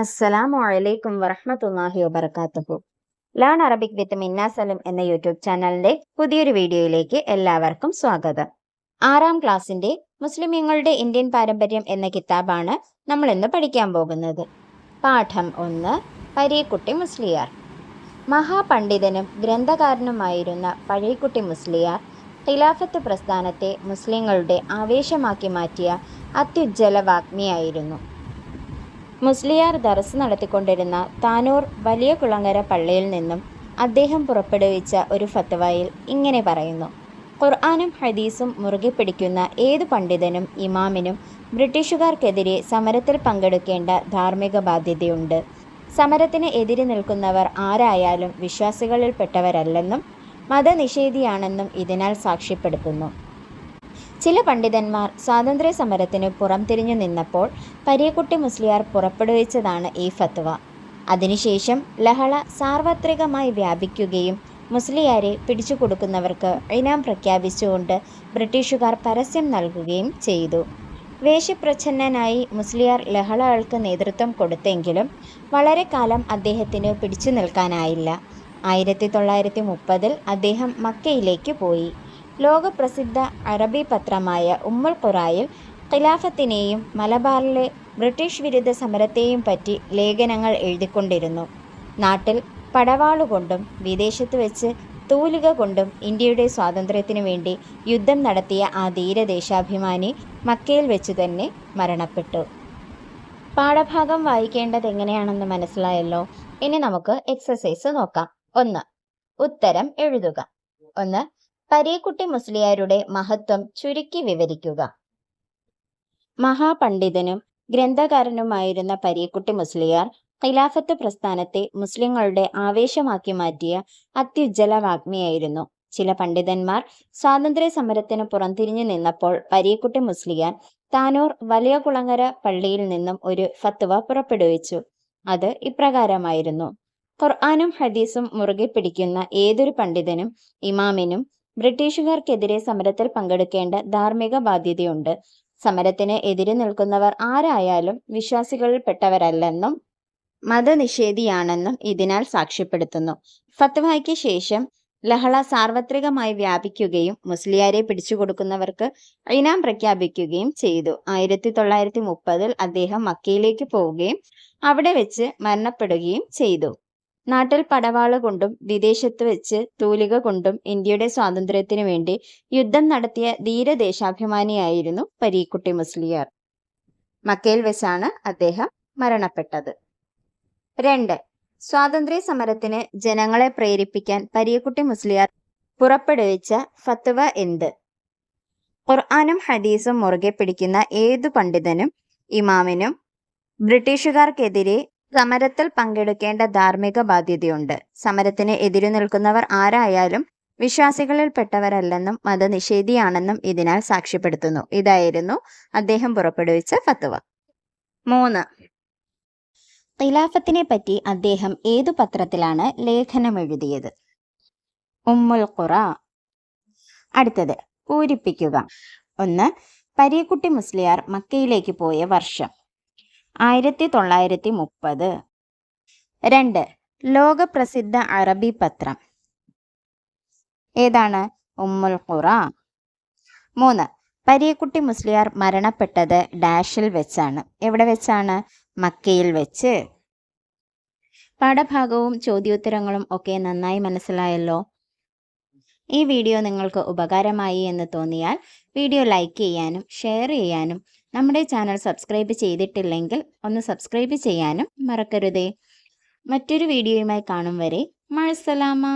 അസ്സലാമു അലൈക്കും വറഹ്മത്തുള്ളാഹി വബർക്കാത്തുഹു ലേൺ അറബിക് വിത്ത് മിന്ന എന്ന യൂട്യൂബ് ചാനലിന്റെ പുതിയൊരു വീഡിയോയിലേക്ക് എല്ലാവർക്കും സ്വാഗതം. ആറാം ക്ലാസ്സിന്റെ മുസ്ലിമീങ്ങളുടെ ഇന്ത്യൻ പാരമ്പര്യം എന്ന കിതാബാണ് നമ്മൾ ഇന്ന് പഠിക്കാൻ പോകുന്നത്. പാഠം ഒന്ന് പരീക്കുട്ടി മുസ്ലിയാർ. മഹാപണ്ഡിതനും ഗ്രന്ഥകാരനുമായിരുന്ന പഴയക്കുട്ടി മുസ്ലിയാർ ഖിലാഫത്ത് പ്രസ്ഥാനത്തെ മുസ്ലിങ്ങളുടെ ആവേശമാക്കി മാറ്റിയ അത്യുജ്വല വാഗ്മിയായിരുന്നു. മുസ്ലിയാർ ദർസ് നടത്തിക്കൊണ്ടിരുന്ന താനൂർ വലിയ കുളങ്ങര പള്ളിയിൽ നിന്നും അദ്ദേഹം പുറപ്പെടുവിച്ച ഒരു ഫത്വയിൽ ഇങ്ങനെ പറയുന്നു. ഖുർആാനും ഹദീസും മുറുകെ പിടിക്കുന്ന ഏത് പണ്ഡിതനും ഇമാമിനും ബ്രിട്ടീഷുകാർക്കെതിരെ സമരത്തിൽ പങ്കെടുക്കേണ്ട ധാർമ്മിക ബാധ്യതയുണ്ട്. സമരത്തിന് എതിരെ നിൽക്കുന്നവർ ആരായാലും വിശ്വാസികളിൽപ്പെട്ടവരല്ലെന്നും മതനിഷേധിയാണെന്നും ഇതിനാൽ സാക്ഷ്യപ്പെടുത്തുന്നു. ചില പണ്ഡിതന്മാർ സ്വാതന്ത്ര്യ സമരത്തിന് പുറംതിരിഞ്ഞു നിന്നപ്പോൾ പരിയക്കുട്ടി മുസ്ലിയാർ പുറപ്പെടുവിച്ചതാണ് ഈ ഫത്വ. അതിനുശേഷം ലഹള സാർവത്രികമായി വ്യാപിക്കുകയും മുസ്ലിയാരെ പിടിച്ചു കൊടുക്കുന്നവർക്ക് ഇനാം പ്രഖ്യാപിച്ചുകൊണ്ട് ബ്രിട്ടീഷുകാർ പരസ്യം നൽകുകയും ചെയ്തു. വേഷപ്രച്ഛന്നനായി മുസ്ലിയാർ ലഹളകൾക്ക് നേതൃത്വം കൊടുത്തെങ്കിലും വളരെ കാലം അദ്ദേഹത്തിന് പിടിച്ചു നിൽക്കാനായില്ല. ആയിരത്തി തൊള്ളായിരത്തി മുപ്പതിൽ അദ്ദേഹം മക്കയിലേക്ക് പോയി. ലോകപ്രസിദ്ധ അറബി പത്രമായ ഉമ്മുൽ ഖുറായിൽ ഖിലാഫത്തിനെയും മലബാറിലെ ബ്രിട്ടീഷ് വിരുദ്ധ സമരത്തെയും പറ്റി ലേഖനങ്ങൾ എഴുതിക്കൊണ്ടിരുന്നു. നാട്ടിൽ പടവാളുകൊണ്ടും വിദേശത്ത് വെച്ച് തൂലിക കൊണ്ടും ഇന്ത്യയുടെ സ്വാതന്ത്ര്യത്തിനു വേണ്ടി യുദ്ധം നടത്തിയ ആ ധീരദേശാഭിമാനി മക്കയിൽ വെച്ചു തന്നെ മരണപ്പെട്ടു. പാഠഭാഗം വായിക്കേണ്ടത് എങ്ങനെയാണെന്ന് മനസ്സിലായല്ലോ? ഇനി നമുക്ക് എക്സസൈസ് നോക്കാം. ഒന്ന് ഉത്തരം എഴുതുക. ഒന്ന് പരീക്കുട്ടി മുസ്ലിയാരുടെ മഹത്വം ചുരുക്കി വിവരിക്കുക. മഹാപണ്ഡിതനും ഗ്രന്ഥകാരനുമായിരുന്ന പരീക്കുട്ടി മുസ്ലിയാർ ഖിലാഫത്ത് പ്രസ്ഥാനത്തെ മുസ്ലിങ്ങളുടെ ആവേശമാക്കി മാറ്റിയ അത്യുജ്വല വാഗ്മിയായിരുന്നു ചില പണ്ഡിതന്മാർ സ്വാതന്ത്ര്യ സമരത്തിന് പുറംതിരിഞ്ഞു നിന്നപ്പോൾ പരീക്കുട്ടി മുസ്ലിയാർ താനൂർ വലിയ കുളങ്ങര പള്ളിയിൽ നിന്നും ഒരു ഫത്വ പുറപ്പെടുവിച്ചു. അത് ഇപ്രകാരമായിരുന്നു. ഖുർആാനും ഹദീസും മുറുകെ പിടിക്കുന്ന ഏതൊരു പണ്ഡിതനും ഇമാമിനും ബ്രിട്ടീഷുകാർക്കെതിരെ സമരത്തിൽ പങ്കെടുക്കേണ്ട ധാർമ്മിക ബാധ്യതയുണ്ട്. സമരത്തിന് എതിരെ നിൽക്കുന്നവർ ആരായാലും വിശ്വാസികളിൽപ്പെട്ടവരല്ലെന്നും മതനിഷേധിയാണെന്നും ഇതിനാൽ സാക്ഷ്യപ്പെടുത്തുന്നു. ഫത്വായ്ക്ക് ശേഷം ലഹള സാർവത്രികമായി വ്യാപിക്കുകയും മുസ്ലിയാരെ പിടിച്ചുകൊടുക്കുന്നവർക്ക് ഇനാം പ്രഖ്യാപിക്കുകയും ചെയ്തു. ആയിരത്തി തൊള്ളായിരത്തി മുപ്പതിൽ അദ്ദേഹം മക്കയിലേക്ക് പോവുകയും അവിടെ വെച്ച് മരണപ്പെടുകയും ചെയ്തു. നാട്ടിൽ പടവാള കൊണ്ടും വിദേശത്ത് വെച്ച് തൂലിക കൊണ്ടും ഇന്ത്യയുടെ സ്വാതന്ത്ര്യത്തിനു വേണ്ടി യുദ്ധം നടത്തിയ ധീരദേശാഭിമാനിയായിരുന്നു പരീക്കുട്ടി മുസ്ലിയാർ. മക്കയിൽ വെച്ചാണ് അദ്ദേഹം മരണപ്പെട്ടത്. രണ്ട് സ്വാതന്ത്ര്യ സമരത്തിന് ജനങ്ങളെ പ്രേരിപ്പിക്കാൻ പരീക്കുട്ടി മുസ്ലിയാർ പുറപ്പെടുവിച്ച ഫത്വ എന്ത്? ഖുർആാനും ഹദീസും മുറുകെ പിടിക്കുന്ന ഏതു പണ്ഡിതനും ഇമാമിനും ബ്രിട്ടീഷുകാർക്കെതിരെ സമരത്തിൽ പങ്കെടുക്കേണ്ട ധാർമ്മിക ബാധ്യതയുണ്ട്. സമരത്തിന് എതിരു നിൽക്കുന്നവർ ആരായാലും വിശ്വാസികളിൽപ്പെട്ടവരല്ലെന്നും മതനിഷേധിയാണെന്നും ഇതിനാൽ സാക്ഷ്യപ്പെടുത്തുന്നു. ഇതായിരുന്നു അദ്ദേഹം പുറപ്പെടുവിച്ച ഫത്വ. മൂന്ന്. ഖിലാഫത്തിനെ പറ്റി അദ്ദേഹം ഏതു പത്രത്തിലാണ് ലേഖനം എഴുതിയത് ഉമ്മുൽ ഖുറ. അടുത്തത് പൂരിപ്പിക്കുക. ഒന്ന് പരീക്കുട്ടി മുസ്ലിയാർ മക്കയിലേക്ക് പോയ വർഷം. ആയിരത്തി തൊള്ളായിരത്തി മുപ്പത് രണ്ട്. ലോകപ്രസിദ്ധ അറബി പത്രം. ഏതാണ്? ഉമ്മുൽ ഖുറ. മൂന്ന്. പരീക്കുട്ടി മുസ്ലിയാർ മരണപ്പെട്ടത് ഡാഷിൽ വെച്ചാണ്. എവിടെ വെച്ചാണ്? മക്കയിൽ വെച്ച്. പാഠഭാഗവും ചോദ്യോത്തരങ്ങളും ഒക്കെ നന്നായി മനസ്സിലായല്ലോ? ഈ വീഡിയോ നിങ്ങൾക്ക് ഉപകാരമായി എന്ന് തോന്നിയാൽ വീഡിയോ ലൈക്ക് ചെയ്യാനും ഷെയർ ചെയ്യാനും നമ്മുടെ ചാനൽ സബ്സ്ക്രൈബ് ചെയ്തിട്ടില്ലെങ്കിൽ ഒന്ന് സബ്സ്ക്രൈബ് ചെയ്യാനും മറക്കരുതേ. മറ്റൊരു വീഡിയോയുമായി കാണും വരെ. മഴസലാമ